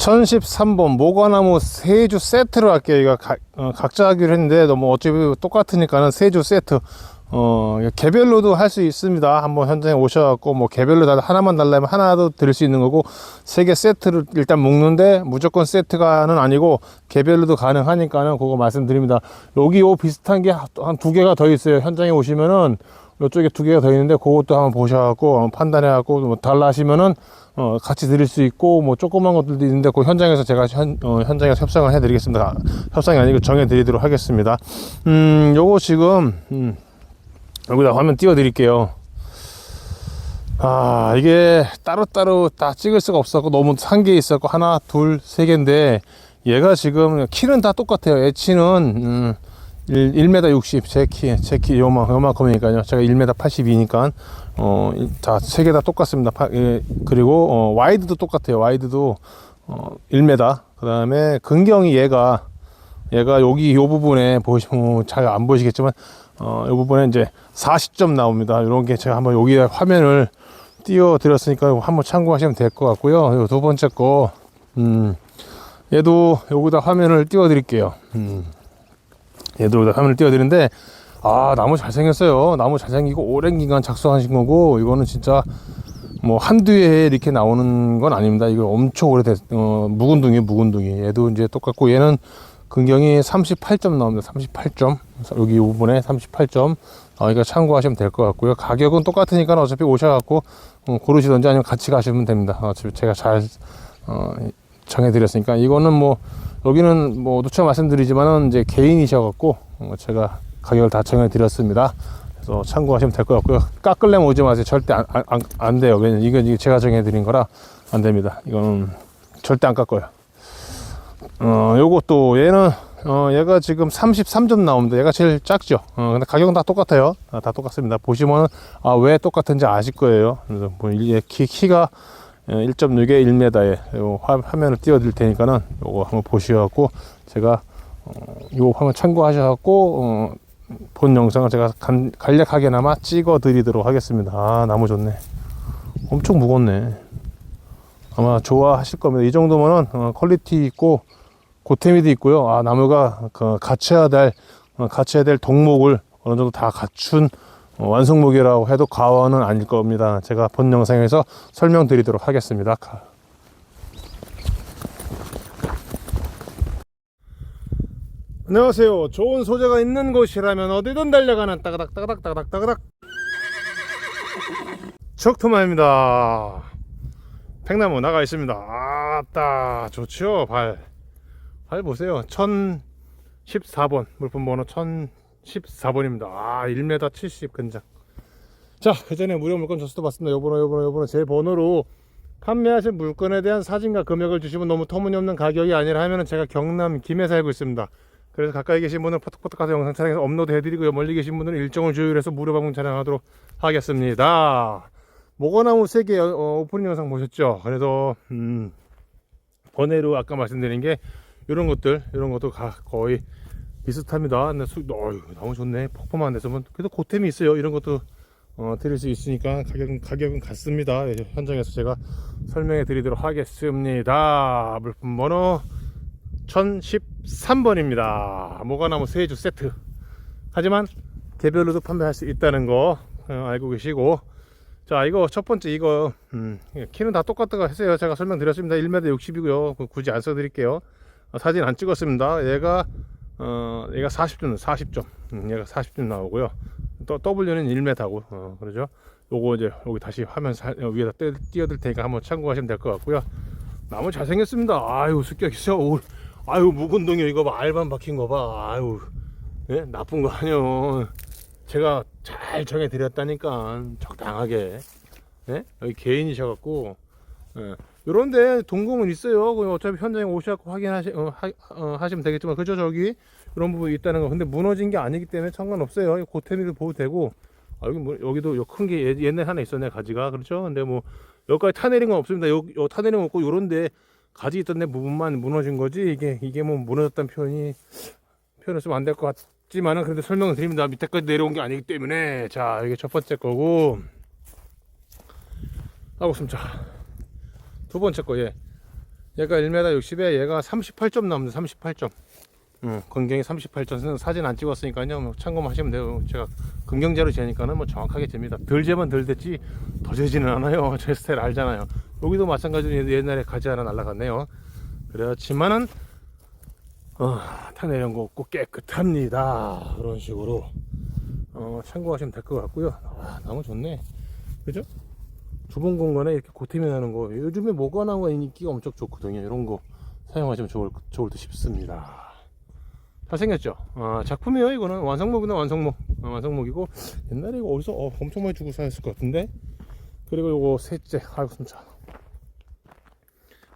1013번 모과나무 세주 세트로 할게요. 이거 가- 어, 각자 하기로 했는데 너무 어차피 똑같으니까는 세주 세트. 어, 개별로도 할 수 있습니다. 한번 현장에 오셔갖고 뭐 개별로 다 하나만 달라면 하나도 드릴 수 있는 거고 세 개 세트를 일단 묶는데 무조건 세트가는 아니고 개별로도 가능하니까는 그거 말씀드립니다. 여기 요 비슷한 게 한 두 개가 더 있어요. 현장에 오시면은 이쪽에 두 개가 더 있는데 그것도 한번 보셔갖고 어, 판단해갖고 뭐 달라 하시면은 어, 같이 드릴 수 있고 뭐 조그만 것들도 있는데 그 현장에서 제가 현, 어, 현장에서 협상을 해드리겠습니다. 아, 협상이 아니고 정해드리도록 하겠습니다. 음, 요거 지금 음, 여기다 화면 띄워드릴게요. 아 이게 따로따로 다 찍을 수가 없었고 너무 한개 있었고 하나 둘 세 개인데 얘가 지금 키는 다 똑같아요 애치는 음, 1, 1m 60 제 키 제 키 요만 요만큼이니까요 제가 1m 82니까 어 자 세 개 다 똑같습니다 파, 예, 그리고 어, 와이드도 똑같아요 와이드도 어, 1m 그 다음에 근경이 얘가 얘가 여기 요 부분에 보시면 잘 안 보시겠지만 어, 요 부분에 이제 40점 나옵니다. 이런 게 제가 한번 여기에 화면을 띄워 드렸으니까 한번 참고하시면 될 것 같고요. 요두 번째 거, 음, 얘도 여기다 화면을 띄워 드릴게요. 음, 여기다 화면을 띄워 드리는데, 아, 나무 잘생겼어요. 나무 잘생기고 오랜 기간 작성하신 거고, 이거는 진짜 뭐 한두 해 이렇게 나오는 건 아닙니다. 이거 엄청 오래됐, 어, 묵은둥이, 묵은둥이. 얘도 이제 똑같고, 얘는 근경이 38점 나옵니다. 38점. 여기 이 부분에 38점. 어, 이거 참고하시면 될 것 같고요. 가격은 똑같으니까 어차피 오셔갖고 어, 고르시던지 아니면 같이 가시면 됩니다. 어차피 제가 잘 어, 정해드렸으니까 이거는 뭐 여기는 뭐 누차 말씀드리지만은 이제 개인이셔갖고 어, 제가 가격을 다 정해드렸습니다. 그래서 참고하시면 될 것 같고요. 깎을래면 오지 마세요. 절대 안, 안, 안- 안 돼요. 왜냐면 이건 제가 정해드린 거라 안 됩니다. 이거는 절대 안 깎아요. 어, 요것도 얘는 어, 얘가 지금 33점 나옵니다. 얘가 제일 작죠. 어, 근데 가격은 다 똑같아요. 아, 다 똑같습니다. 보시면은 아, 왜 똑같은지 아실 거예요. 그래서 뭐 얘 키, 키가 1.6에 1m에 요 화, 화면을 띄워 드릴 테니까는 요거 한번 보시갖고 제가 어, 요 화면 참고하셔갖고 어, 본 영상을 제가 간, 간략하게나마 찍어 드리도록 하겠습니다. 아, 나무 좋네. 엄청 무겁네. 아마 좋아하실 겁니다. 이 정도면은 어, 퀄리티 있고 고태미도 있고요. 아 나무가 그 갖춰야 될 어, 갖춰야 될 덕목을 어느 정도 다 갖춘 어, 완성목이라고 해도 과언은 아닐 겁니다. 제가 본 영상에서 설명드리도록 하겠습니다. 가- 안녕하세요. 좋은 소재가 있는 곳이라면 어디든 달려가는 따가닥 척토마입니다. 팽나무 나가 있습니다. 아따 좋죠 발. 발 보세요. 1014번 물품 번호 1014번입니다. 아 1m 70 근장. 자 그 전에 무료 물건 저수도 봤습니다. 요 번호 요 번호 요 번호 제 번호로 판매하신 물건에 대한 사진과 금액을 주시면 너무 터무니없는 가격이 아니라 하면은 제가 경남 김해 살고 있습니다. 그래서 가까이 계신 분은 포톡포톡 가서 영상 촬영해서 업로드 해드리고요. 멀리 계신 분들은 일정을 조율해서 무료 방문 촬영하도록 하겠습니다. 모거나무 3개 어, 오프닝 영상 보셨죠? 그래서 음, 번외로 아까 말씀드린 게 이런 것들 이런 것도 가, 거의 비슷합니다. 근데 수, 어휴, 너무 좋네. 폭포만 돼서면 그래도 고템이 있어요. 이런 것도 어, 드릴 수 있으니까 가격은 가격은 같습니다. 예, 현장에서 제가 설명해 드리도록 하겠습니다. 물품 번호 1013번입니다. 모가나무 세주 세트. 하지만 개별로도 판매할 수 있다는 거 어, 알고 계시고 자 이거 첫 번째 이거 음, 키는 다 똑같다고 했어요 제가 설명드렸습니다 1m 60이고요 굳이 안 써드릴게요 어, 사진 안 찍었습니다 얘가 어 얘가 40점 40점. 음, 얘가 40점 나오고요. 또 W는 1m고 어, 그러죠? 요거 이제 여기 다시 화면 살, 어, 위에다 떼, 띄워드릴 테니까 한번 참고하시면 될 것 같고요. 나무 잘생겼습니다. 아유 습격 있어 오, 아유 묵은동이 이거 봐 알밤 박힌 거 봐. 아유 예? 나쁜 거 아니요. 제가 잘 정해드렸다니까 적당하게. 예? 여기 개인이셔갖고 예. 요런데 동공은 있어요. 그 어차피 현장에 오셔갖고 확인하시 어, 하, 어, 하시면 되겠지만 그죠 저기 이런 부분이 있다는 거 근데 무너진 게 아니기 때문에 상관없어요. 고태미도 보도 되고. 아, 여기 뭐, 여기도 큰 게 옛날 하나 있었네 가지가. 그렇죠? 근데 뭐 여기까지 타내린 건 없습니다. 요, 요 타내린 건 없고 요런데 가지 있던 데 부분만 무너진 거지. 이게 이게 뭐 무너졌다는 표현이 표현을 쓰면 안 될 것 같지만은 그래도 설명을 드립니다. 밑에까지 내려온 게 아니기 때문에. 자 이게 첫 번째 거고. 하고 있습니다. 두 번째 거 예. 얘가 1m 60에 얘가 38점 나옵니다. 38점. 음, 건경이 38점. 사진 안 찍었으니까요. 뭐 참고하시면 돼요. 제가 긍정제로 재니까는 뭐 정확하게 됩니다. 덜 재면 덜 됐지 더 재지는 않아요. 제 스타일 알잖아요. 여기도 마찬가지로 옛날에 가지 하나 날라갔네요. 그렇지만은 어, 타내는 거 없고 깨끗합니다. 그런 식으로 어, 참고하시면 될 것 같고요. 아, 나무 좋네. 그죠? 좁은 공간에 이렇게 고태미 나는 거 요즘에 뭐가 나무가 인기가 엄청 좋거든요. 이런 거 사용하시면 좋을, 좋을 듯 싶습니다. 잘생겼죠? 아, 작품이에요. 이거는 완성목이나 완성목. 아, 완성목이고 옛날에 이거 어디서 어, 엄청 많이 주고 사였을 것 같은데. 그리고 요거 셋째. 아이고 숨차.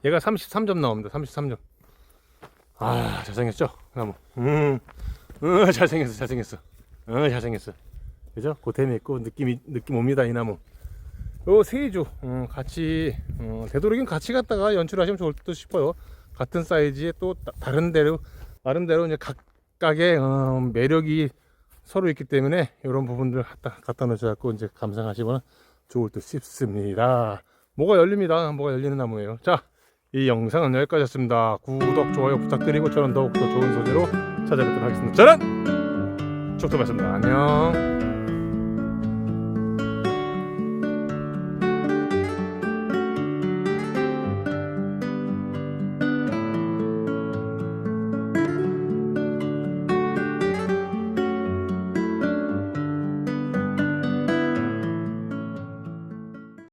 얘가 33점 나옵니다. 33점. 아, 잘생겼죠? 나무. 음, 음 잘생겼어, 잘생겼어. 어, 잘생겼어. 그죠? 고템이 있고 느낌이 느낌 옵니다 이 나무. 요 세주 어, 같이 어, 되도록이면 같이 갖다가 연출하시면 좋을 듯 싶어요. 같은 사이즈에 또 따- 다른 대로 나름대로 이제 각각의 어, 매력이 서로 있기 때문에 이런 부분들 갖다 갖다 놓으셔갖고 이제 감상하시면 좋을 듯 싶습니다. 뭐가 열립니다. 뭐가 열리는 나무예요. 자, 이 영상은 여기까지였습니다. 구독, 좋아요 부탁드리고 저는 더욱더 좋은 소재로 찾아뵙도록 하겠습니다. 저는 촉촉했습니다. 안녕.